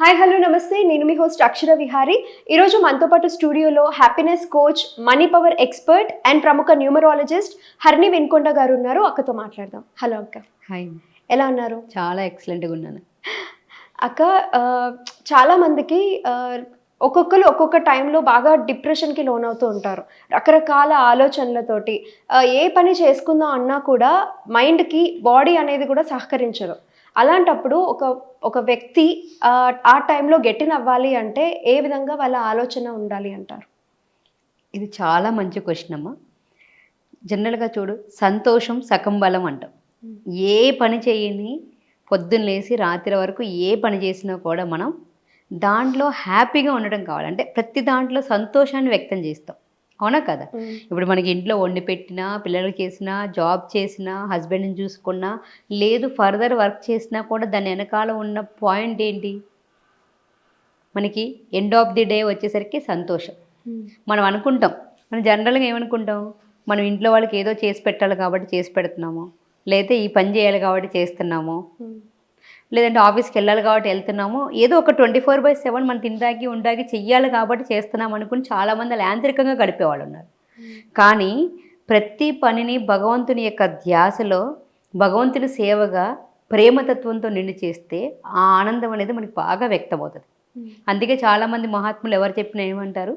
Hi hello నమస్తే. నేను మీ host అక్షర విహారి. ఈరోజు మనతో పాటు స్టూడియోలో happiness coach money power expert and ప్రముఖ న్యూమరాలజిస్ట్ హరిణి వెన్కొండ గారు ఉన్నారు. అక్కతో మాట్లాడదాం. హలో అక్క. హాయ్ ఎలా ఉన్నారు? చాలా ఎక్సలెంట్గా ఉన్నాను. అక్క ఆ, చాలా మందికి ఆ, ఒక్కొక్కరు ఒక్కొక్క టైంలో బాగా డిప్రెషన్కి లోనవుతూ ఉంటారు. రకరకాల ఆలోచనలతోటి ఏ పని చేసుకుందాం అన్నా కూడా మైండ్కి బాడీ అనేది కూడా సహకరించదు. అలాంటప్పుడు ఒక ఒక వ్యక్తి ఆ, టైంలో గెట్టిన్ అవ్వాలి అంటే ఏ విధంగా వాళ్ళ ఆలోచన ఉండాలి అంటారు? ఇది చాలా మంచి క్వశ్చన్ అమ్మా. జనరల్గా చూడు సంతోషం సగం బలం అంటాం. ఏ పని చేయని పొద్దున్న లేచి రాత్రి వరకు ఏ పని చేసినా కూడా మనం దాంట్లో హ్యాపీగా ఉండడం కావాలి. అంటే ప్రతి దాంట్లో సంతోషాన్ని వ్యక్తం చేస్తాం. అవునా కదా? ఇప్పుడు మనకి ఇంట్లో వండి పెట్టినా పిల్లలకి చేసినా జాబ్ చేసినా హస్బెండ్ని చూసుకున్నా లేదు ఫర్దర్ వర్క్ చేసినా కూడా దాని వెనకాల ఉన్న పాయింట్ ఏంటి? మనకి ఎండ్ ఆఫ్ ది డే వచ్చేసరికి సంతోషం. మనం అనుకుంటాం. మనం జనరల్గా ఏమనుకుంటాం? మనం ఇంట్లో వాళ్ళకి ఏదో చేసి పెట్టాలి కాబట్టి చేసి పెడుతున్నాము. లేకపోతే ఈ పని చేయాలి కాబట్టి చేస్తున్నాము. లేదంటే ఆఫీస్కి వెళ్ళాలి కాబట్టి వెళ్తున్నాము. ఏదో ఒక ట్వంటీ ఫోర్ బై సెవెన్ మనం తినడానికి ఉండడానికి చెయ్యాలి కాబట్టి చేస్తున్నాం అనుకుని చాలామంది అలా యాంత్రికంగా గడిపేవాళ్ళు ఉన్నారు. కానీ ప్రతి పనిని భగవంతుని యొక్క ధ్యాసలో భగవంతుని సేవగా ప్రేమతత్వంతో నిండి చేస్తే ఆ ఆనందం అనేది మనకి బాగా వ్యక్తమవుతుంది. అందుకే చాలామంది మహాత్ములు ఎవరు చెప్పినా ఏమంటారు?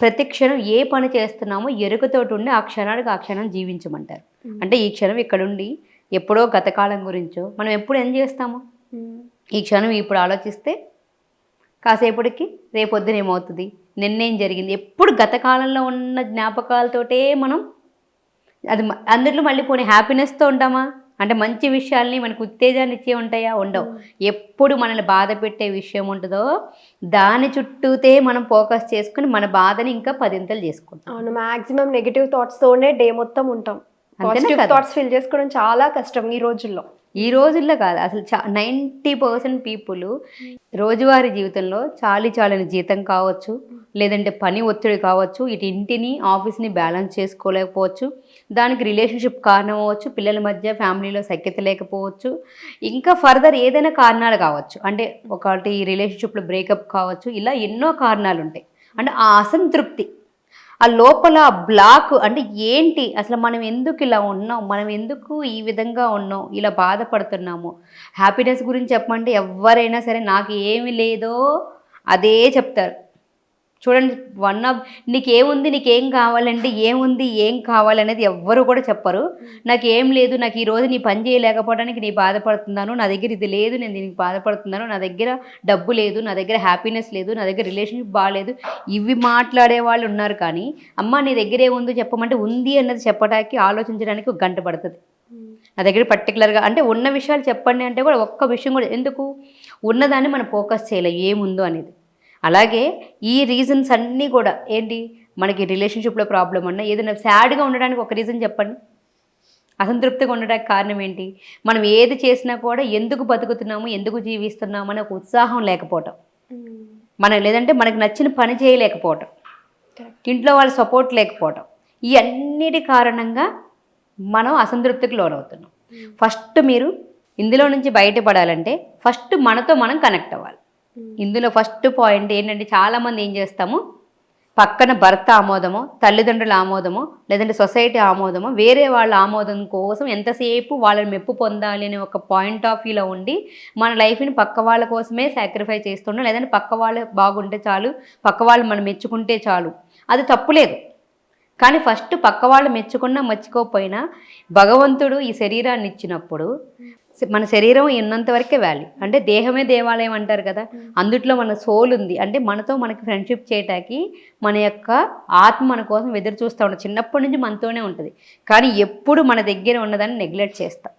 ప్రతి క్షణం ఏ పని చేస్తున్నామో ఎరుకతోటి ఉండి ఆ క్షణానికి ఆ క్షణం జీవించమంటారు. అంటే ఈ క్షణం ఇక్కడుండి ఎప్పుడో గతకాలం గురించో మనం ఎప్పుడు ఏం చేస్తాము? ఈ క్షణం ఇప్పుడు ఆలోచిస్తే కాసేపటికి రేపొద్దున ఏమవుతుంది? నిన్నేం జరిగింది? ఎప్పుడు గతకాలంలో ఉన్న జ్ఞాపకాలతోటే మనం అది అందులో మళ్ళీ పోనీ హ్యాపీనెస్తో ఉంటామా? అంటే మంచి విషయాల్ని మనకు ఉత్తేజాన్ని ఇచ్చే ఉంటాయా? ఉండవు. ఎప్పుడు మనల్ని బాధ పెట్టే విషయం ఉంటుందో దాని చుట్టూతే మనం ఫోకస్ చేసుకుని మన బాధని ఇంకా పదింతలు చేసుకుంటాం. అవును మాక్సిమం నెగిటివ్ థాట్స్ తోనే డే మొత్తం ఉంటాం. పాజిటివ్? థాట్స్ ఫిల్ చేసుకోవడం చాలా కష్టం ఈ రోజుల్లో. ఈ రోజుల్లో కాదు అసలు చా నైంటీ పర్సెంట్ పీపుల్ రోజువారీ జీవితంలో చాలి చాలని జీతం కావచ్చు లేదంటే పని ఒత్తిడి కావచ్చు ఇటు ఇంటిని ఆఫీస్ని బ్యాలెన్స్ చేసుకోలేకపోవచ్చు దానికి రిలేషన్షిప్ కారణం అవ్వచ్చు పిల్లల మధ్య ఫ్యామిలీలో సఖ్యత లేకపోవచ్చు ఇంకా ఫర్దర్ ఏదైనా కారణాలు కావచ్చు. అంటే ఒకటి రిలేషన్షిప్లో బ్రేకప్ కావచ్చు ఇలా ఎన్నో కారణాలు ఉంటాయి అంటే ఆ అసంతృప్తి. ఆ లోపల బ్లాక్ అంటే ఏంటి? అసలు మనం ఎందుకు ఇలా ఉన్నాం? మనం ఎందుకు ఈ విధంగా ఉన్నాం? ఇలా బాధపడుతున్నాము? హ్యాపీనెస్ గురించి చెప్పమంటే ఎవరైనా సరే నాకు ఏమి లేదో అదే చెప్తారు. చూడండి వన్ ఆఫ్ నీకేముంది నీకేం కావాలంటే ఏముంది ఏం కావాలనేది ఎవ్వరు కూడా చెప్పరు. నాకు ఏం లేదు నాకు ఈరోజు నీ పని చేయలేకపోవడానికి నీ బాధపడుతున్నాను నా దగ్గర ఇది లేదు నేను దీనికి బాధపడుతున్నాను నా దగ్గర డబ్బు లేదు నా దగ్గర హ్యాపీనెస్ లేదు నా దగ్గర రిలేషన్షిప్ బాగాలేదు ఇవి మాట్లాడే వాళ్ళు ఉన్నారు కానీ అమ్మ నీ దగ్గర ఏముందో చెప్పమంటే ఉంది అన్నది చెప్పడానికి ఆలోచించడానికి ఒక గంట పడుతుంది. నా దగ్గర పర్టికులర్గా అంటే ఉన్న విషయాలు చెప్పండి అంటే కూడా ఒక్క విషయం కూడా ఎందుకు? ఉన్నదాన్ని మనం ఫోకస్ చేయలేం ఏముందో అనేది. అలాగే ఈ రీజన్స్ అన్నీ కూడా ఏంటి? మనకి రిలేషన్షిప్లో ప్రాబ్లం అన్నా ఏదైనా సాడ్గా ఉండడానికి ఒక రీజన్ చెప్పండి. అసంతృప్తిగా ఉండడానికి కారణం ఏంటి? మనం ఏది చేసినా కూడా ఎందుకు బతుకుతున్నాము ఎందుకు జీవిస్తున్నాము అనే ఒక ఉత్సాహం లేకపోవటం. మన లేదంటే మనకు నచ్చిన పని చేయలేకపోవటం. ఇంట్లో వాళ్ళ సపోర్ట్ లేకపోవటం. ఈ అన్నిటి కారణంగా మనం అసంతృప్తికి లోనవుతున్నాం. ఫస్ట్ మీరు ఇందులో నుంచి బయటపడాలంటే ఫస్ట్ మనతో మనం కనెక్ట్ అవ్వాలి. ఇందులో ఫస్ట్ పాయింట్ ఏంటంటే చాలామంది ఏం చేస్తాము? పక్కన భర్త ఆమోదమో తల్లిదండ్రుల ఆమోదమో లేదంటే సొసైటీ ఆమోదమో వేరే వాళ్ళ ఆమోదం కోసం ఎంతసేపు వాళ్ళని మెప్పు పొందాలి అనే ఒక పాయింట్ ఆఫ్ వ్యూలో ఉండి మన లైఫ్ని పక్క వాళ్ళ కోసమే సాక్రిఫైస్ చేస్తుండం లేదంటే పక్క వాళ్ళు బాగుంటే చాలు పక్క వాళ్ళు మనం మెచ్చుకుంటే చాలు. అది తప్పులేదు కానీ ఫస్ట్ పక్క వాళ్ళు మెచ్చుకున్నా మెచ్చుకోకపోయినా భగవంతుడు ఈ శరీరాన్ని ఇచ్చినప్పుడు మన శరీరం ఉన్నంత వరకే వాల్యూ అంటే దేహమే దేవాలయం అంటారు కదా. అందుట్లో మన సోల్ ఉంది. అంటే మనతో మనకి ఫ్రెండ్షిప్ చేయటానికి మన యొక్క ఆత్మ మన కోసం ఎదురు చూస్తూ ఉంటుంది. చిన్నప్పటి నుంచి మనతోనే ఉంటుంది. కానీ ఎప్పుడు మన దగ్గర ఉన్నదాన్ని నెగ్లెక్ట్ చేస్తాం.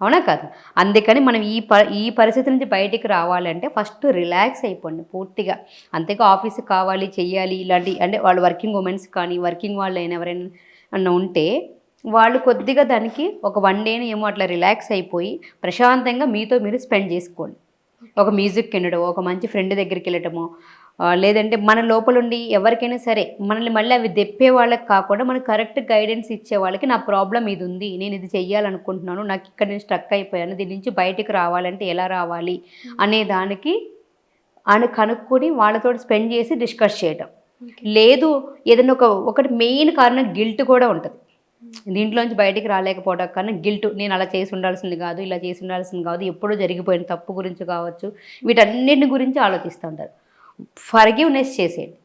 అవునా కదా? అందుకని మనం ఈ ప ఈ పరిస్థితి నుంచి బయటికి రావాలంటే ఫస్ట్ రిలాక్స్ అయిపోండి పూర్తిగా. అంతేగా ఆఫీస్కి కావాలి చెయ్యాలి ఇలాంటి అంటే వాళ్ళు వర్కింగ్ ఉమెన్స్ కానీ వర్కింగ్ వాళ్ళు అయినా ఎవరైనా ఉంటే వాళ్ళు కొద్దిగా దానికి ఒక వన్ డేని ఏమో అట్లా రిలాక్స్ అయిపోయి ప్రశాంతంగా మీతో మీరు స్పెండ్ చేసుకోండి. ఒక మ్యూజిక్ వినడం ఒక మంచి ఫ్రెండ్ దగ్గరికి వెళ్ళటము లేదంటే మన లోపలుండి ఎవరికైనా సరే మనల్ని మళ్ళీ అవి తెప్పే వాళ్ళకి కాకుండా మనకు కరెక్ట్ గైడెన్స్ ఇచ్చే వాళ్ళకి నా ప్రాబ్లం ఇది ఉంది నేను ఇది చెయ్యాలనుకుంటున్నాను నాకు ఇక్కడ నేను స్ట్రక్ అయిపోయాను దీని నుంచి బయటికి రావాలంటే ఎలా రావాలి అనే దానికి అని కనుక్కొని వాళ్ళతో స్పెండ్ చేసి డిస్కస్ చేయటం. లేదు ఏదైనా ఒక ఒకటి మెయిన్ కారణం గిల్ట్ కూడా ఉంటుంది. దీంట్లోంచి బయటికి రాలేకపోవడం కన్నా గిల్ట్ నేను అలా చేసి ఉండాల్సింది కాదు ఇలా చేసి ఉండాల్సింది కాదు ఎప్పుడూ జరిగిపోయిన తప్పు గురించి కావచ్చు వీటన్నిటిని గురించి ఆలోచిస్తూ ఉంటారు. ఫర్గివ్నెస్ చేసేయండి.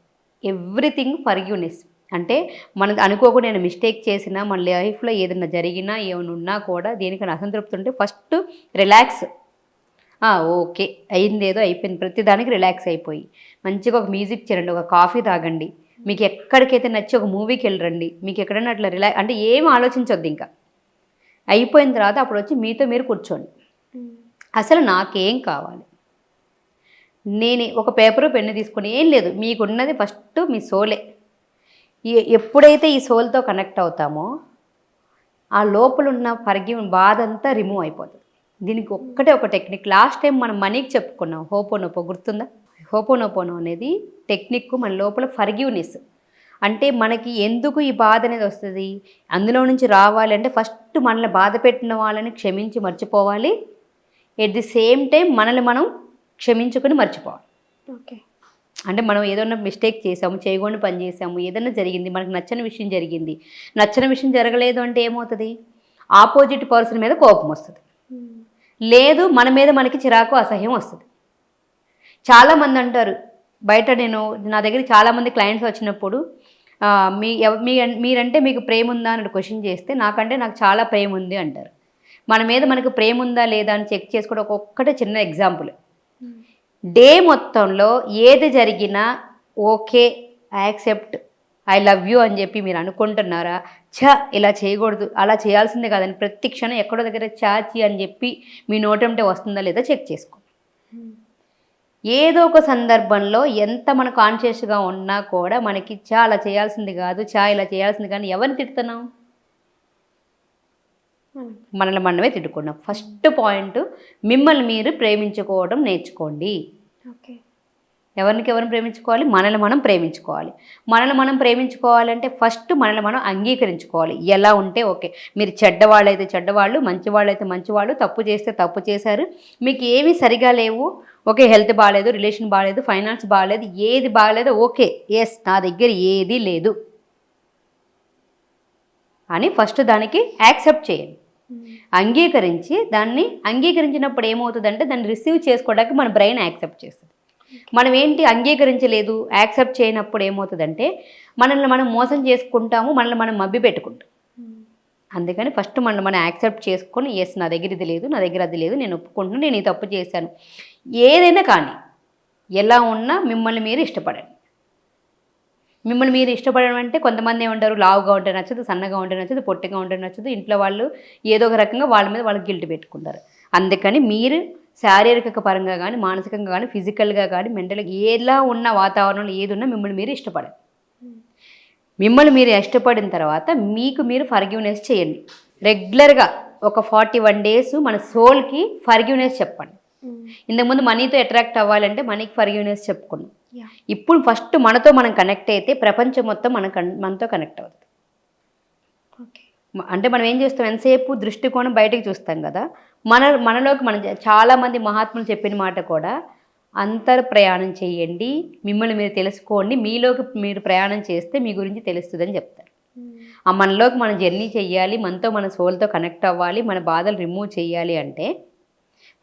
ఎవ్రీథింగ్ ఫర్గివ్నెస్ అంటే మన అనుకోకుండా నేను మిస్టేక్ చేసినా మన లైఫ్లో ఏదైనా జరిగినా ఏమైనా ఉన్నా కూడా దేనికైనా అసంతృప్తి ఉంటే ఫస్ట్ రిలాక్స్ ఓకే అయిందేదో అయిపోయింది. ప్రతి దానికి రిలాక్స్ అయిపోయి. మంచిగా ఒక మ్యూజిక్ చేయండి ఒక కాఫీ తాగండి. మీకు ఎక్కడికైతే నచ్చి ఒక మూవీకి వెళ్ళరండి మీకు ఎక్కడైనా అట్లా రిలాక్స్ అంటే ఏం ఆలోచించొద్దు ఇంకా. అయిపోయిన తర్వాత అప్పుడు వచ్చి మీతో మీరు కూర్చోండి. అసలు నాకేం కావాలి? నేను ఒక పేపరు పెన్ను తీసుకొని ఏం లేదు మీకున్నది ఫస్ట్ మీ సోలే. ఎప్పుడైతే ఈ సోల్తో కనెక్ట్ అవుతామో ఆ లోపల ఉన్న పరిగి బాధ అంతా రిమూవ్ అయిపోతుంది. దీనికి ఒక్కటే ఒక టెక్నిక్ లాస్ట్ టైం మనం మనీకి చెప్పుకున్నాం హోపోనోపో గుర్తుందా? హోపోనోపోనో అనేది టెక్నిక్ మన లోపల ఫర్గివ్నెస్ అంటే మనకి ఎందుకు ఈ బాధ అనేది వస్తుంది? అందులో నుంచి రావాలి అంటే ఫస్ట్ మనల్ని బాధ పెట్టిన వాళ్ళని క్షమించి మర్చిపోవాలి. ఎట్ ది సేమ్ టైం మనల్ని మనం క్షమించుకొని మర్చిపోవాలి. ఓకే. అంటే మనం ఏదైనా మిస్టేక్ చేసాము చేయకుండా పని చేసాము ఏదైనా జరిగింది మనకు నచ్చని విషయం జరిగింది. నచ్చని విషయం జరగలేదు అంటే ఏమవుతుంది? ఆపోజిట్ పర్సన్ మీద కోపం వస్తుంది. లేదు మన మీద మనకి చిరాకు అసహ్యం వస్తుంది. చాలామంది అంటారు బయట నేను నా దగ్గర చాలామంది క్లయింట్స్ వచ్చినప్పుడు మీ మీ మీరంటే మీకు ప్రేమ ఉందా? అని క్వశ్చన్ చేస్తే నాకంటే నాకు చాలా ప్రేమ ఉంది అంటారు. మన మీద మనకు ప్రేమ ఉందా లేదా అని చెక్ చేసుకోవడం ఒక్కొక్కటే చిన్న ఎగ్జాంపుల్ డే మొత్తంలో ఏది జరిగినా okay accept I love you అని చెప్పి మీరు అనుకుంటున్నారా? ఛ ఇలా చేయకూడదు అలా చేయాల్సిందే కాదని ప్రతి క్షణం ఎక్కడో దగ్గర చాచి అని చెప్పి మీ నోటంటే వస్తుందా లేదా చెక్ చేసుకో. ఏదో ఒక సందర్భంలో ఎంత మన కాన్షియస్గా ఉన్నా కూడా మనకి చా అలా చేయాల్సింది కాదు చా ఇలా చేయాల్సింది కానీ ఎవరిని తిడుతున్నాం? మనల్ని మనమే తిట్టుకున్నాం ఫస్ట్ పాయింట్ మిమ్మల్ని మీరు ప్రేమించుకోవడం నేర్చుకోండి. ఓకే. ఎవరికి ఎవరిని ప్రేమించుకోవాలి? మనల్ని మనం ప్రేమించుకోవాలి. మనల్ని మనం ప్రేమించుకోవాలంటే ఫస్ట్ మనల్ని మనం అంగీకరించుకోవాలి. ఎలా ఉంటే ఓకే. మీరు చెడ్డవాళ్ళైతే చెడ్డవాళ్ళు మంచివాళ్ళైతే మంచివాళ్ళు తప్పు చేస్తే తప్పు చేశారు. మీకు ఏమీ సరిగా లేవు ఓకే హెల్త్ బాగాలేదు రిలేషన్ బాగాలేదు ఫైనాన్స్ బాగాలేదు ఏది బాగాలేదు ఓకే. ఎస్ నా దగ్గర ఏది లేదు. అని ఫస్ట్ దానికి యాక్సెప్ట్ చేయండి. అంగీకరించి దాన్ని అంగీకరించినప్పుడు ఏమవుతుందంటే దాన్ని రిసీవ్ చేసుకోవడానికి మన బ్రెయిన్ యాక్సెప్ట్ చేస్తుంది. మనం ఏంటి అంగీకరించలేదు యాక్సెప్ట్ చేయనప్పుడు ఏమవుతుందంటే మనల్ని మనం మోసం చేసుకుంటాము మనల్ని మనం మబ్బి పెట్టుకుంటాం అందుకని ఫస్ట్ మనం మనం యాక్సెప్ట్ చేసుకొని ఎస్ నా దగ్గర ఇది లేదు నా దగ్గర అది లేదు నేను ఒప్పుకుంటున్నాను నేను ఈ తప్పు చేశాను. ఏదైనా కానీ ఎలా ఉన్నా మిమ్మల్ని మీరు ఇష్టపడండి. మిమ్మల్ని మీరు ఇష్టపడడం అంటే కొంతమంది ఏమంటారు లావుగా ఉంటే నచ్చదు సన్నగా ఉంటే నచ్చదు పొట్టిగా ఉంటే నచ్చదు ఇంట్లో వాళ్ళు ఏదో ఒక రకంగా వాళ్ళ మీద వాళ్ళకి గిల్ట్ పెట్టుకుంటారు. అందుకని మీరు శారీరక పరంగా కానీ మానసికంగా కానీ ఫిజికల్గా కానీ మెంటల్గా ఎలా ఉన్న వాతావరణంలో ఏది ఉన్నా మిమ్మల్ని మీరు ఇష్టపడండి మిమ్మల్ని మీరు ఇష్టపడిన తర్వాత మీకు మీరు ఫర్గివ్నెస్ చేయండి. రెగ్యులర్గా ఒక ఫార్టీ వన్ డేస్ మన సోల్కి ఫర్గివ్నెస్ చెప్పండి. ఇంతకుముందు మనీతో అట్రాక్ట్ అవ్వాలంటే మనీకి ఫర్గివ్నెస్ చెప్పుకున్నాం. ఇప్పుడు ఫస్ట్ మనతో మనం కనెక్ట్ అయితే ప్రపంచం మొత్తం మన మనతో కనెక్ట్ అవుతుంది. అంటే మనం ఏం చేస్తాం? ఎంతసేపు దృష్టికోణం బయటికి చూస్తాం కదా? మన మనలోకి మనం చాలామంది మహాత్ములు చెప్పిన మాట కూడా అంతర్ ప్రయాణం చేయండి మిమ్మల్ని మీరు తెలుసుకోండి మీలోకి మీరు ప్రయాణం చేస్తే మీ గురించి తెలుస్తుందని చెప్తారు. ఆ మనలోకి మనం జర్నీ చేయాలి మనతో మన సోల్తో కనెక్ట్ అవ్వాలి మన బాధలు రిమూవ్ చేయాలి అంటే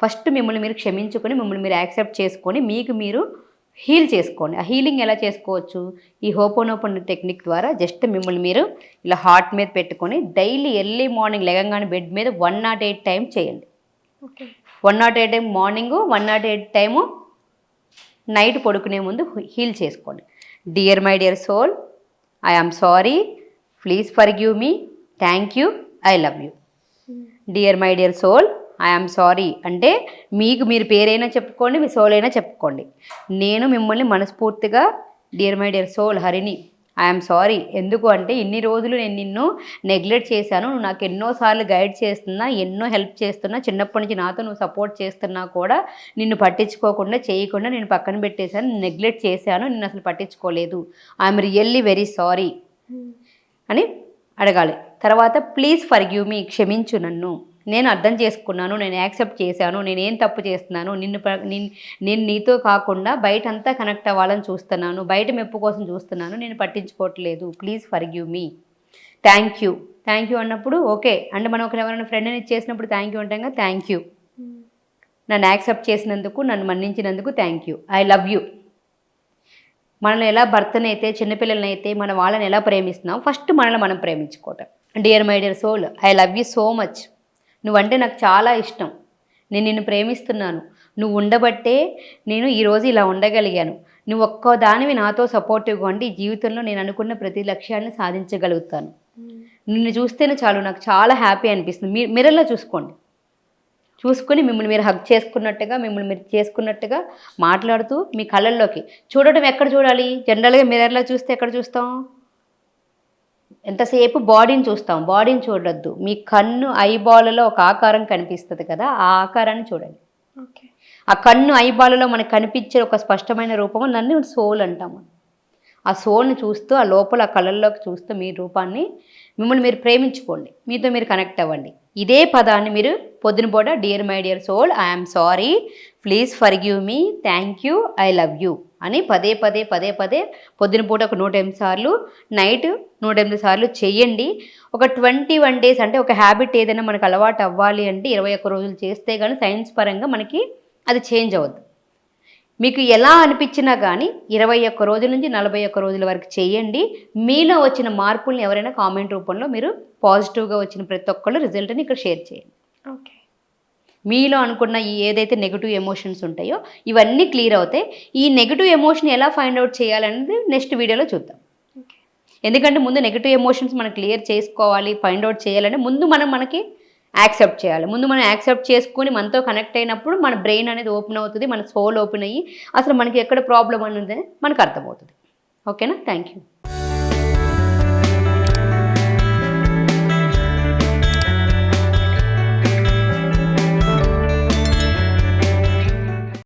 ఫస్ట్ మిమ్మల్ని మీరు క్షమించుకొని మిమ్మల్ని మీరు యాక్సెప్ట్ చేసుకొని మీకు మీరు హీల్ చేసుకోండి. ఆ హీలింగ్ ఎలా చేసుకోవచ్చు? ఈ హోపోనోపన్ టెక్నిక్ ద్వారా జస్ట్ మిమ్మల్ని మీరు ఇలా హార్ట్ మీద పెట్టుకొని డైలీ ఎర్లీ మార్నింగ్ లెగంగానే బెడ్ మీద వన్ నాట్ ఎయిట్ టైం చేయండి. One nought eight time morning one nought eight time night పడుకునే ముందు హీల్ చేసుకోండి. Dear my dear soul I am sorry please forgive me thank you I love you dear my dear soul I am sorry అంటే మీకు మీరు పేరైనా చెప్పుకోండి మీ soul అయినా చెప్పుకోండి. నేను మిమ్మల్ని మనస్ఫూర్తిగా dear my dear soul Harini I'm sorry ఎందుకు అంటే ఇన్ని రోజులు నేను నిన్ను నెగ్లెక్ట్ చేశాను. నువ్వు నాకు ఎన్నోసార్లు గైడ్ చేస్తున్నా ఎన్నో హెల్ప్ చేస్తున్నా చిన్నప్పటి నుంచి నాతో నువ్వు సపోర్ట్ చేస్తున్నా కూడా నిన్ను పట్టించుకోకుండా చేయకుండా నేను పక్కన పెట్టేశాను నెగ్లెక్ట్ చేశాను నిన్ను అసలు పట్టించుకోలేదు. ఐఎమ్ రియల్లీ వెరీ సారీ అని అడగాలి. తర్వాత ప్లీజ్ ఫర్ మీ క్షమించు నన్ను. నేను అర్థం చేసుకున్నాను నేను యాక్సెప్ట్ చేశాను నేను ఏం తప్పు చేస్తున్నాను నిన్ను నిన్- నీతో కాకుండా బయట అంతా కనెక్ట్ అవ్వాలని చూస్తున్నాను బయట మెప్పు కోసం చూస్తున్నాను నేను పట్టించుకోవట్లేదు. Please forgive me thank you thank you అన్నప్పుడు ఓకే. అంటే మనం ఒక ఎవరైనా ఫ్రెండ్ని చేసినప్పుడు థ్యాంక్ యూ అంటాం కదా థ్యాంక్ యూ నన్ను యాక్సెప్ట్ చేసినందుకు నన్ను మన్నించినందుకు thank you I love you మనల్ని ఎలా భర్తనైతే చిన్నపిల్లల్ని అయితే మన వాళ్ళని ఎలా ప్రేమిస్తున్నాం ఫస్ట్ మనల్ని మనం ప్రేమించుకోవటం. Dear my dear soul I love you so much నువ్వంటే నాకు చాలా ఇష్టం. నేను నిన్ను ప్రేమిస్తున్నాను. నువ్వు ఉండబట్టే నేను ఈరోజు ఇలా ఉండగలిగాను. నువ్వు ఒక్క దానివి నాతో సపోర్టివ్గా ఉండి జీవితంలో నేను అనుకున్న ప్రతి లక్ష్యాన్ని సాధించగలుగుతాను. నిన్ను చూస్తేనే చాలు నాకు చాలా హ్యాపీ అనిపిస్తుంది. మీ మిర్రర్లో చూసుకోండి. చూసుకొని మిమ్మల్ని మీరు హగ్ చేసుకున్నట్టుగా మిమ్మల్ని మీరు చేసుకున్నట్టుగా మాట్లాడుతూ మీ కళ్ళల్లోకి. చూడటం ఎక్కడ చూడాలి? జనరల్గా మిర్రర్లో చూస్తే ఎక్కడ చూస్తాం? ఎంతసేపు బాడీని చూస్తాం? బాడీని చూడొద్దు. మీ కన్ను ఐబాల్లో ఒక ఆకారం కనిపిస్తుంది కదా ఆ ఆకారాన్ని చూడండి. ఆ కన్ను ఐబాలలో మనకు కనిపించే ఒక స్పష్టమైన రూపము నన్ను సోల్ అంటాము ఆ సోల్ని చూస్తూ ఆ లోపల ఆ కళ్ళల్లోకి చూస్తూ మీ రూపాన్ని మిమ్మల్ని మీరు ప్రేమించుకోండి. మీతో మీరు కనెక్ట్ అవ్వండి. ఇదే పదాన్ని మీరు పొద్దునపూట dear my dear soul I'm sorry please forgive me thank you I love you అని పదే పదే పదే పదే పొద్దున పూట ఒక నూట ఎనిమిది సార్లు నైట్ నూట ఎనిమిది సార్లు చెయ్యండి ఒక ట్వంటీ వన్ డేస్ అంటే ఒక హ్యాబిట్ ఏదైనా మనకు అలవాటు అవ్వాలి అంటే ఇరవై ఒక్క రోజులు చేస్తే కానీ సైన్స్ పరంగా మనకి అది చేంజ్ అవ్వద్దు మీకు ఎలా అనిపించినా కానీ ఇరవై ఒక్క రోజుల నుంచి నలభై ఒక్క రోజుల వరకు చేయండి. మీలో వచ్చిన మార్పుల్ని ఎవరైనా కామెంట్ రూపంలో మీరు పాజిటివ్గా వచ్చిన ప్రతి ఒక్కళ్ళు రిజల్ట్ని ఇక్కడ షేర్ చేయండి. ఓకే. మీలో అనుకున్న ఈ ఏదైతే నెగిటివ్ ఎమోషన్స్ ఉంటాయో ఇవన్నీ క్లియర్ అవుతాయి ఈ నెగిటివ్ ఎమోషన్ ఎలా ఫైండ్ అవుట్ చేయాలనేది నెక్స్ట్ వీడియోలో చూద్దాం. ఎందుకంటే ముందు నెగిటివ్ ఎమోషన్స్ మనం క్లియర్ చేసుకోవాలి ఫైండ్ అవుట్ చేయాలంటే ముందు మనం మనకి యాక్సెప్ట్ చేయాలి. ముందు మనం యాక్సెప్ట్ చేసుకుని మనతో కనెక్ట్ అయినప్పుడు మన బ్రెయిన్ అనేది ఓపెన్ అవుతుంది మన సోల్ ఓపెన్ అయ్యి అసలు మనకి ఎక్కడ ప్రాబ్లం అనేది మనకు అర్థమవుతుంది. ఓకేనా థ్యాంక్ యూ